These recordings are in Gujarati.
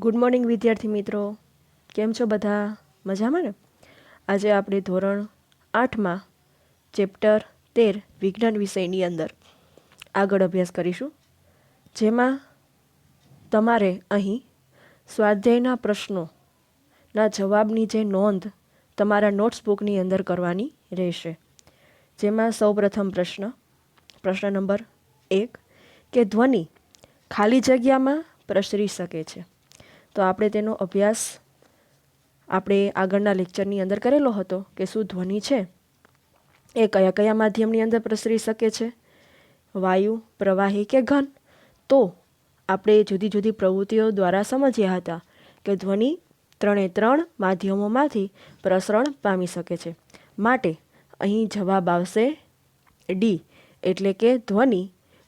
ગુડ મોર્નિંગ વિદ્યાર્થી મિત્રો. કેમ છો બધા? મજામાં ને? આજે આપણે ધોરણ આઠમાં ચેપ્ટર તેર, વિજ્ઞાન વિષયની અંદર આગળ અભ્યાસ કરીશું. જેમાં તમારે અહીં સ્વાધ્યાયના પ્રશ્નોના જવાબની જે નોંધ તમારા નોટ્સ બુકની અંદર કરવાની રહેશે. જેમાં સૌપ્રથમ પ્રશ્ન પ્રશ્ન નંબર એક, કે ધ્વનિ ખાલી જગ્યામાં પ્રસરી શકે છે. તો આપણે તેનો અભ્યાસ આપણે આગળના લેક્ચરની અંદર કરેલો હતો કે શું ધ્વનિ છે, એ કયા કયા માધ્યમની અંદર પ્રસરી શકે છે, વાયુ, પ્રવાહી કે ઘન. તો આપણે જુદી જુદી પ્રવૃત્તિઓ દ્વારા સમજ્યા હતા કે ધ્વનિ ત્રણે ત્રણ માધ્યમોમાંથી પ્રસરણ પામી શકે છે. માટે અહીં જવાબ આવશે ડી એટલે કે ધ્વનિ,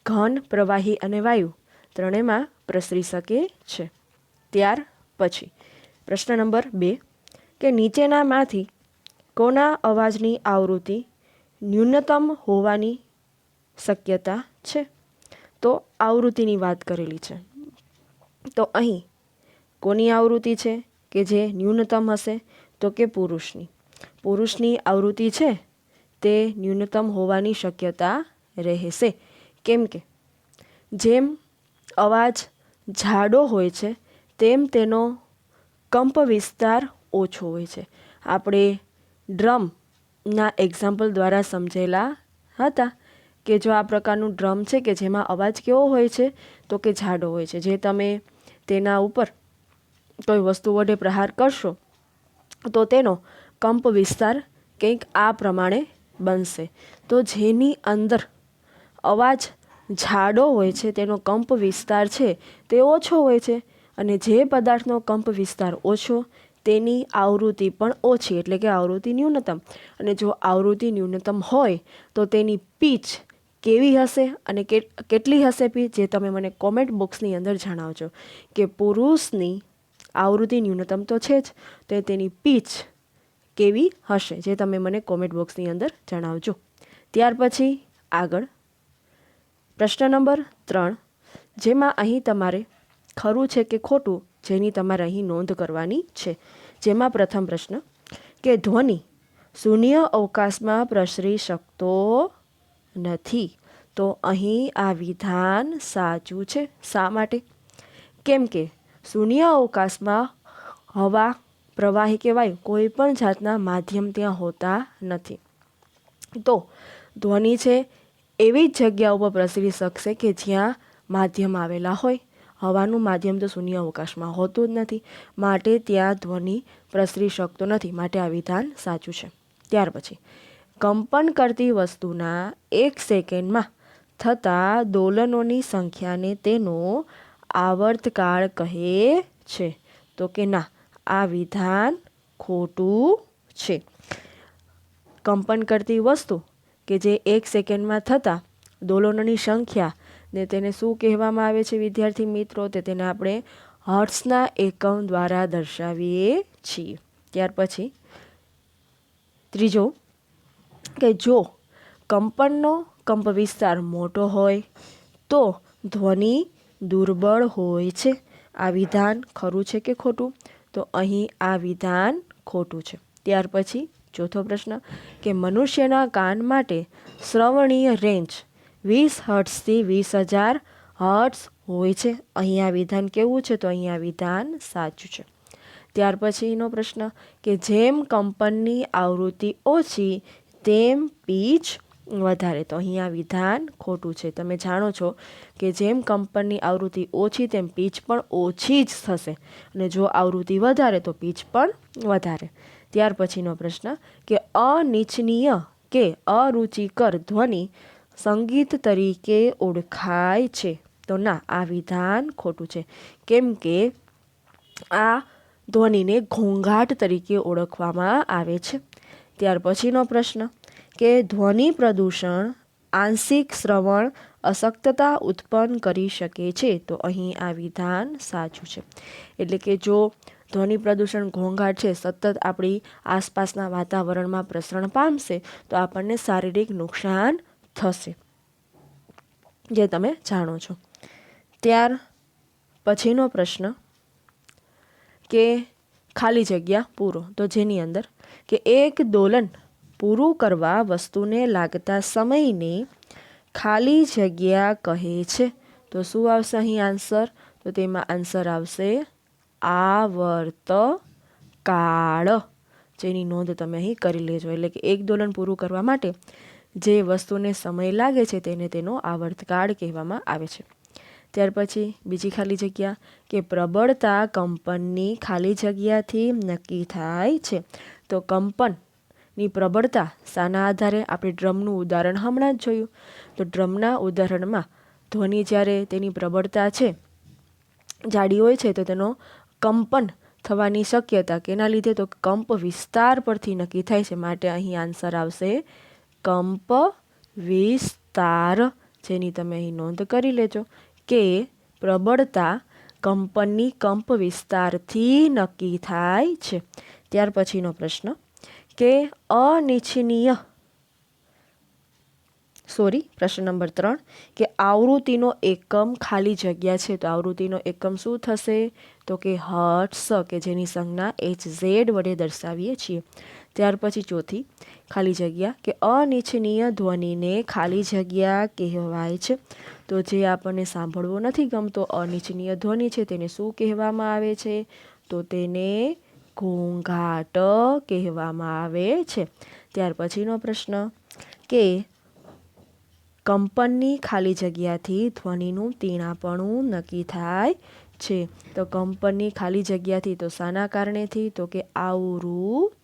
ઘન, પ્રવાહી અને વાયુ ત્રણેયમાં પ્રસરી શકે છે. ત્યાર પછી. પ્રશ્ન નંબર બે. કે નીચેનામાંથી કોના અવાજની આવૃત્તિ ન્યૂનતમ હોવાની શક્યતા છે? તો આવૃત્તિની વાત કરેલી છે. તો અહીં કોની આવૃત્તિ છે? કે જે ન્યૂનતમ હશે? તો કે પુરુષની. પુરુષની આવૃત્તિ છે તે ન્યૂનતમ હોવાની શક્યતા રહેશે. કેમ કે જેમ અવાજ જાડો હોય છે તેમ તેનો કંપ વિસ્તાર ઓછો હોય છે. આપણે ડ્રમના એક્ઝામ્પલ દ્વારા સમજેલા હતા કે જો આ પ્રકારનું ડ્રમ છે કે જેમાં અવાજ કેવો હોય છે, તો કે જાડો હોય છે. જે તમે તેના ઉપર કોઈ વસ્તુ વડે પ્રહાર કરશો, તો તેનો કંપ વિસ્તાર કંઈક આ પ્રમાણે બનશે. તો જેની અંદર અવાજ જાડો હોય છે, તેનો કંપ વિસ્તાર છે, તે ઓછો હોય છે. અને જે પદાર્થનો કંપ વિસ્તાર ઓછો, તેની આવૃત્તિ પણ ઓછી, એટલે કે આવૃત્તિ ન્યૂનતમ. અને જો આવૃત્તિ ન્યૂનતમ હોય, તો તેની પીચ કેવી હશે અને કેટલી હશે પીચ, જે તમે મને કોમેન્ટ બોક્સની અંદર જણાવજો. કે પુરુષની આવૃત્તિ ન્યૂનતમ તો છે જ, તો તેની પીચ કેવી હશે, જે તમે મને કોમેન્ટ બોક્સની અંદર જણાવજો. ત્યાર પછી આગળ. પ્રશ્ન નંબર ત્રણ. જેમાં અહીં તમારે ખરું છે કે ખોટું, જેની તમારે અહીં નોંધ કરવાની છે. જેમાં પ્રથમ પ્રશ્ન, કે ધ્વનિ શૂન્ય અવકાશમાં પ્રસરી શકતો નથી. તો અહીં આ વિધાન સાચું છે. શા માટે? કેમ કે શૂન્ય અવકાશમાં હવા પ્રવાહી કે વાયુ કોઈ પણ જાતના માધ્યમ ત્યાં હોતા નથી. તો ધ્વનિ છે એવી જ જગ્યા ઉપર પ્રસરી શકશે કે જ્યાં માધ્યમ આવેલા હોય. હવાનું માધ્યમ તો શૂન્ય અવકાશમાં હોતું જ નથી. માટે ત્યાં ધ્વનિ પ્રસરી શકતો નથી. માટે આ વિધાન સાચું છે. ત્યાર પછી, કંપન કરતી વસ્તુના એક સેકન્ડમાં થતા દોલનોની સંખ્યાને તેનો આવર્તકાળ કહે છે. તો કે ના, આ વિધાન ખોટું છે. કંપન કરતી વસ્તુ કે જે એક સેકન્ડમાં થતા દોલનોની સંખ્યા ને તેને શું કહેવામાં આવે છે, વિદ્યાર્થી મિત્રો? તે તેને આપણે હર્ટ્સના એકમ દ્વારા દર્શાવીએ છીએ. ત્યાર પછી ત્રીજો કે જો કંપનનો કંપ વિસ્તાર મોટો હોય તો ધ્વનિ દુર્બળ હોય છે. આ વિધાન ખરું છે કે ખોટું? તો અહીં આ વિધાન ખોટું છે. ત્યાર પછી ચોથો પ્રશ્ન કે મનુષ્યના કાન માટે શ્રવણીય રેન્જ વીસ હર્ટ્સથી વીસ હજાર હર્ટ્સ હોય છે. અહીંયા વિધાન કેવું છે? તો અહીંયા વિધાન સાચું છે. ત્યાર પછીનો પ્રશ્ન કે જેમ કંપનની આવૃત્તિ ઓછી, તેમ પીચ વધારે. તો અહીંયા વિધાન ખોટું છે. તમે જાણો છો કે જેમ કંપનની આવૃત્તિ ઓછી, તેમ પીચ પણ ઓછી જ થશે. અને જો આવૃત્તિ વધારે, તો પીચ પણ વધારે. ત્યાર પછીનો પ્રશ્ન કે અનિચ્છનીય કે અરુચિકર ધ્વનિ સંગીત તરીકે ઓળખાય છે. તો ના, આ વિધાન ખોટું છે. કેમ કે આ ધ્વનિને ઘોંઘાટ તરીકે ઓળખવામાં આવે છે. ત્યાર પછીનો પ્રશ્ન, કે ધ્વનિ પ્રદૂષણ આંશિક શ્રવણ અશક્તતા ઉત્પન્ન કરી શકે છે, તો અહીં આ વિધાન સાચું છે. એટલે કે જો ધ્વનિ પ્રદૂષણ ઘોંઘાટ છે, સતત આપણી આસપાસના વાતાવરણમાં પ્રસરણ પામશે, તો આપણને શારીરિક નુકસાન થશે. જે તમે જાણો છો. ત્યાર પછીનો પ્રશ્ન કે ખાલી જગ્યા પૂરો. તો જેની અંદર કે એક દોલન પૂરું કરવા વસ્તુને લાગતા સમયને ખાલી જગ્યા કહે છે. તો શું આવશે અહીં આન્સર? તો તેમાં આન્સર આવશે આવર્ત કાળ જેની નોંધ તમે અહીં કરી લેજો. એટલે કે એક દોલન પૂરું કરવા માટે જે વસ્તુને સમય લાગે છે તેને તેનો આવર્તકાળ કહેવામાં આવે છે. ત્યાર પછી બીજી ખાલી જગ્યા કે પ્રબળતા કંપનની ખાલી જગ્યાથી નક્કી થાય છે. તો કંપનની પ્રબળતા શાના આધારે આપણે ડ્રમનું ઉદાહરણ હમણાં જ જોયું. તો ડ્રમના ઉદાહરણમાં ધ્વનિ જ્યારે તેની પ્રબળતા છે, જાડી હોય છે તો તેનો કંપન થવાની શક્યતા કેના લીધે તો કંપ વિસ્તાર પરથી નક્કી થાય છે. માટે અહીં આન્સર આવશે કંપ, વિસ્તાર, જેની તમે અહીં નોંધ કરી લેજો, કે પ્રબળતા કંપનની કંપ વિસ્તારથી નક્કી થાય છે. ત્યાર પછીનો પ્રશ્ન, કે અનિચ્છનીય, સોરી, પ્રશ્ન નંબર ત્રણ, કે આવૃત્તિનો એકમ ખાલી જગ્યા છે, તો આવૃત્તિનો એકમ શું થશે? તો કે હર્ટ્સ કે જેની સંજ્ઞા એચ ઝેડ વડે દર્શાવીએ છીએ. ત્યાર પછી ચોથી ખાલી જગ્યા કે અનિચ્છનીય ધ્વનિને ખાલી જગ્યા કહેવાય છે. તો જે આપણને સાંભળવો નથી ગમતો, અનિચ્છનીય ધ્વનિ છે તેને શું કહેવામાં આવે છે? તો તેને ઘોંઘાટ કહેવામાં આવે છે. ત્યાર પછીનો પ્રશ્ન કે કંપનની ખાલી જગ્યાથી ધ્વનિનું તીણાપણું નક્કી થાય છે. તો કંપનની ખાલી જગ્યાથી તો શાના કારણેથી? તો કે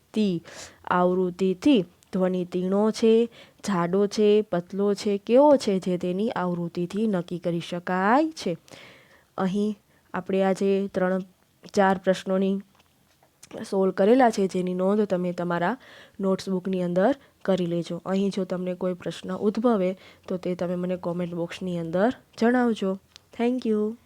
આવૃત્તિ આવૃત્તિથી. ધ્વનિ તીણો છે જાડો છે, પતલો છે, કેવો છે જે તેની આવૃત્તિથી નક્કી કરી શકાય છે. અહીં આપણે આજે ત્રણ, ચાર પ્રશ્નોની સોલ્વ કરેલા છે, જેની નોંધ તમે તમારા નોટ્સબુકની અંદર કરી લેજો. અહીં જો તમને કોઈ પ્રશ્ન ઉદ્ભવે, તો તે તમે મને કોમેન્ટ બોક્સની અંદર જણાવજો. Thank you.